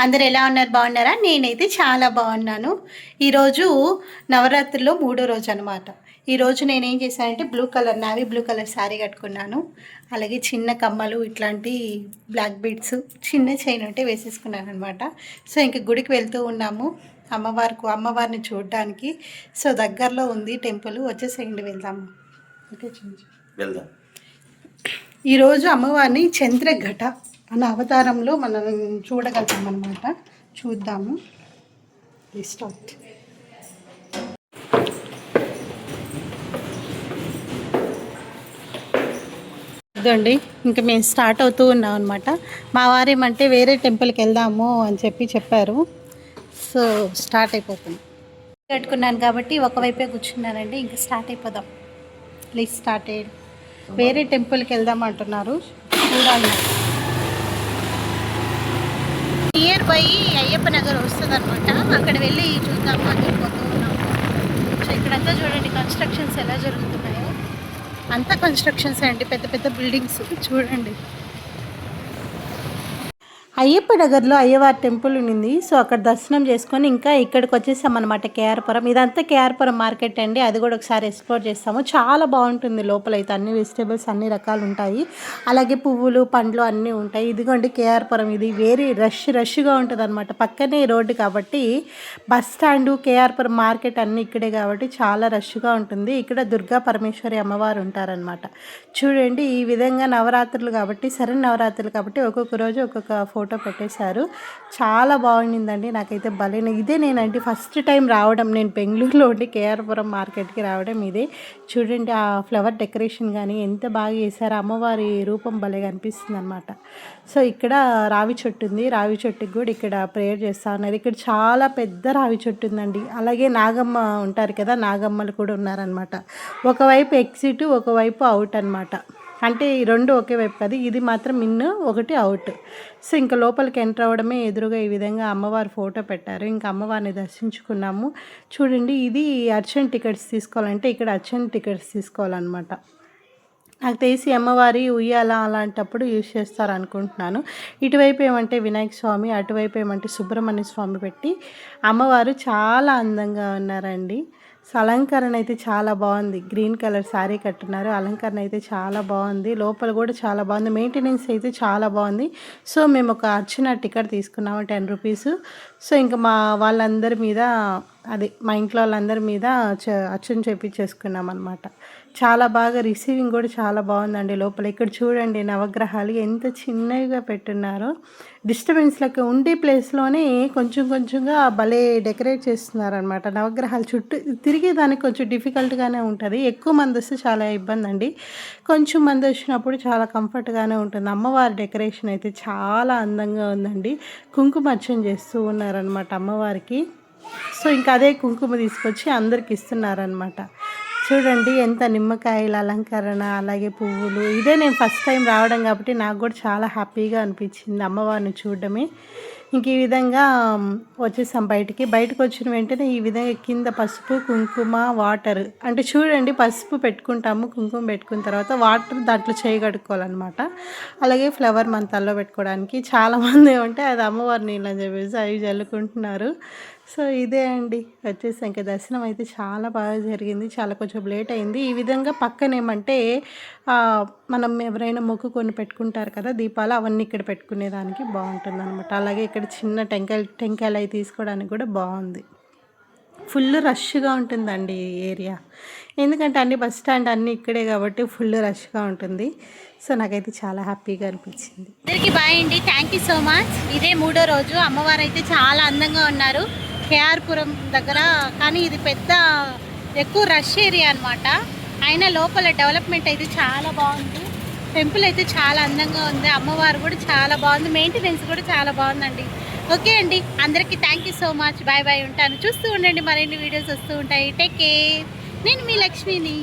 అందరు ఎలా ఉన్నారు? బాగున్నారా? నేనైతే చాలా బాగున్నాను. ఈరోజు నవరాత్రిలో మూడో రోజు అనమాట ఈరోజు నేనేం చేశానంటే blue colour navy blue colour sari కట్టుకున్నాను. అలాగే చిన్న కమ్మలు ఇట్లాంటి బ్లాక్ బీడ్స్ చిన్న చైన్ ఉంటే వేసేసుకున్నాను అనమాట సో ఇంక గుడికి వెళ్తూ ఉన్నాము. అమ్మవారికి అమ్మవారిని చూడడానికి. సో దగ్గరలో ఉంది టెంపుల్. వచ్చేసేయండి వెళ్దాము. ఓకే వెళ్దాం. ఈరోజు అమ్మవారిని చంద్రఘట మన అవతారంలో మనం చూడగలుగుతాం అనమాట చూద్దాము స్టార్ట్ ఇదండి. ఇంకా మేము స్టార్ట్ అవుతూ ఉన్నాం అనమాట మా వారేమంటే వేరే టెంపుల్కి వెళ్దాము అని చెప్పి చెప్పారు. సో స్టార్ట్ అయిపోతుంది. కట్టుకున్నాను కాబట్టి ఒకవైపే కూర్చున్నానండి. ఇంకా స్టార్ట్ అయిపోదాం. ప్లీజ్ స్టార్ట్ వేరే టెంపుల్కి వెళ్దాం అంటున్నారు. చూడాలి పోయి అయ్యప్ప నగర్ వస్తుంది అనమాట అక్కడ వెళ్ళి చూద్దాము అని చెప్పిపోతూ సో ఇక్కడంతా చూడండి కన్స్ట్రక్షన్స్ ఎలా జరుగుతున్నాయో. అంతా కన్స్ట్రక్షన్స్ అండి పెద్ద పెద్ద బిల్డింగ్స్ చూడండి. అయ్యప్ప నగర్లో అయ్యవారి టెంపుల్ ఉంది సో అక్కడ దర్శనం చేసుకొని ఇంకా ఇక్కడికి వచ్చేసాం అనమాట కేఆర్పురం. ఇదంతా కేఆర్పురం మార్కెట్ అండి. అది కూడా ఒకసారి ఎక్స్ప్లోర్ చేస్తాము. చాలా బాగుంటుంది లోపల అయితే అన్ని వెజిటేబుల్స్ అన్ని రకాలు ఉంటాయి. అలాగే పువ్వులు పండ్లు అన్నీ ఉంటాయి. ఇదిగోండి కేఆర్పురం. ఇది వేరే రష్ రష్గా ఉంటుంది అనమాట పక్కనే రోడ్డు కాబట్టి బస్ స్టాండు కేఆర్పురం మార్కెట్ అన్నీ ఇక్కడే కాబట్టి చాలా రష్గా ఉంటుంది. ఇక్కడ దుర్గా పరమేశ్వరి అమ్మవారు ఉంటారనమాట చూడండి ఈ విధంగా నవరాత్రులు కాబట్టి సరైన నవరాత్రులు కాబట్టి ఒక్కొక్క రోజు ఒక్కొక్క ఫోటో ఫోటో పెట్టేశారు. చాలా బాగుండిందండి. నాకైతే భలే ఇదే నేనండి ఫస్ట్ టైం రావడం. నేను బెంగళూరులో ఉండి కేఆర్పురం మార్కెట్కి రావడం ఇదే. చూడండి ఆ ఫ్లవర్ డెకరేషన్ కానీ ఎంత బాగా చేశారు. అమ్మవారి రూపం భలే కనిపిస్తుంది అనమాట సో ఇక్కడ రావి చెట్టు ఉంది. రావి చెట్టుకి కూడా ఇక్కడ ప్రేయర్ చేస్తూ ఉన్నారు. ఇక్కడ చాలా పెద్ద రావి చెట్టు ఉందండి. అలాగే నాగమ్మ ఉంటారు కదా నాగమ్మలు కూడా ఉన్నారనమాట ఒకవైపు ఎగ్జిట్ ఒకవైపు అవుట్ అనమాట అంటే ఈ రెండు ఒకే వైపు కాదు ఇది మాత్రం ఇన్ ఒకటి అవుట్ సో ఇంకా లోపలికి ఎంటర్ అవ్వడమే ఎదురుగా ఈ విధంగా అమ్మవారి ఫోటో పెట్టారు. ఇంకా అమ్మవారిని దర్శించుకున్నాము. చూడండి ఇది అర్చన్ టికెట్స్ తీసుకోవాలంటే ఇక్కడ అర్చన్ టికెట్స్ తీసుకోవాలన్నమాట. నాకు తెలిసి అమ్మవారి ఉయ్యాల అలాంటప్పుడు యూజ్ చేస్తారు అనుకుంటున్నాను ఇటువైపు ఏమంటే వినాయక స్వామి అటువైపు ఏమంటే సుబ్రహ్మణ్య స్వామి పెట్టి అమ్మవారు చాలా అందంగా ఉన్నారండి. సో అలంకరణ అయితే చాలా బాగుంది. గ్రీన్ కలర్ శారీ కట్టున్నారు. అలంకరణ అయితే చాలా బాగుంది. లోపల కూడా చాలా బాగుంది. మెయింటెనెన్స్ అయితే చాలా బాగుంది. సో మేము ఒక అర్చన టికెట్ తీసుకున్నాము టెన్ రూపీస్. సో ఇంకా మా వాళ్ళందరి మీద అది మా ఇంట్లో వాళ్ళందరి మీద అచ్చం చెప్పించేసుకున్నాం చేపించేసుకున్నాం అనమాట చాలా బాగా రిసీవింగ్ కూడా చాలా బాగుందండి లోపల. ఇక్కడ చూడండి నవగ్రహాలు ఎంత చిన్నవిగా పెట్టున్నారో. డిస్టర్బెన్స్లకు ఉండే ప్లేస్లోనే కొంచెం కొంచెంగా భలే డెకరేట్ చేస్తున్నారనమాట నవగ్రహాలు చుట్టూ తిరిగేదానికి కొంచెం డిఫికల్ట్గానే ఉంటుంది. ఎక్కువ మంది వస్తే చాలా ఇబ్బంది అండి కొంచెం మంది వచ్చినప్పుడు చాలా కంఫర్ట్గానే ఉంటుంది. అమ్మవారి డెకరేషన్ అయితే చాలా అందంగా ఉందండి. కుంకుమర్చం చేస్తూ ఉన్నారనమాట అమ్మవారికి. సో ఇంకా అదే కుంకుమ తీసుకొచ్చి అందరికి ఇస్తున్నారనమాట చూడండి ఎంత నిమ్మకాయల అలంకరణ అలాగే పువ్వులు. ఇదే నేను ఫస్ట్ టైం రావడం కాబట్టి నాకు కూడా చాలా హ్యాపీగా అనిపించింది అమ్మవారిని చూడడమే. ఇంక ఈ విధంగా వచ్చేసాం బయటికి. బయటకు వచ్చిన వెంటనే ఈ విధంగా కింద పసుపు కుంకుమ వాటర్ అంటే చూడండి పసుపు పెట్టుకుంటాము కుంకుమ పెట్టుకున్న తర్వాత వాటర్ దాంట్లో చేయగడుక్కోవాలన్నమాట అలాగే ఫ్లవర్ మన తల్లో పెట్టుకోవడానికి చాలామంది ఏమంటే అది అమ్మవారి నీళ్ళు అని చెప్పేసి అవి చల్లుకుంటున్నారు. సో ఇదే అండి. వచ్చేసి ఇంకా దర్శనం అయితే చాలా బాగా జరిగింది. చాలా కొంచెం లేట్ అయింది. ఈ విధంగా పక్కన ఏమంటే మనం ఎవరైనా మొక్కుకొని పెట్టుకుంటారు కదా దీపాలు అవన్నీ ఇక్కడ పెట్టుకునేదానికి బాగుంటుంది అనమాట అలాగే ఇక్కడ ఇక్కడ చిన్న టెంకాయలు టెంకాయలు అవి తీసుకోవడానికి కూడా బాగుంది. ఫుల్ రష్గా ఉంటుందండి ఈ ఏరియా. ఎందుకంటే అన్ని బస్ స్టాండ్ అన్నీ ఇక్కడే కాబట్టి ఫుల్ రష్గా ఉంటుంది. సో నాకైతే చాలా హ్యాపీగా అనిపించింది. అందరికీ బాయ్ అండి. థ్యాంక్ యూ సో మచ్ ఇదే మూడో రోజు. అమ్మవారు అయితే చాలా అందంగా ఉన్నారు. కేఆర్పురం దగ్గర. కానీ ఇది పెద్ద ఎక్కువ రష్ ఏరియా అనమాట అయినా లోపల డెవలప్మెంట్ అయితే చాలా బాగుంది. టెంపుల్ అయితే చాలా అందంగా ఉంది. అమ్మవారు కూడా చాలా బాగుంది. మెయింటెనెన్స్ కూడా చాలా బాగుందండి. ఓకే అండి. అందరికీ thank you so much bye bye ఉంటాను. చూస్తూ ఉండండి. మరిన్ని వీడియోస్ వస్తూ ఉంటాయి. టేక్ కేర్ నేను మీ లక్ష్మిని.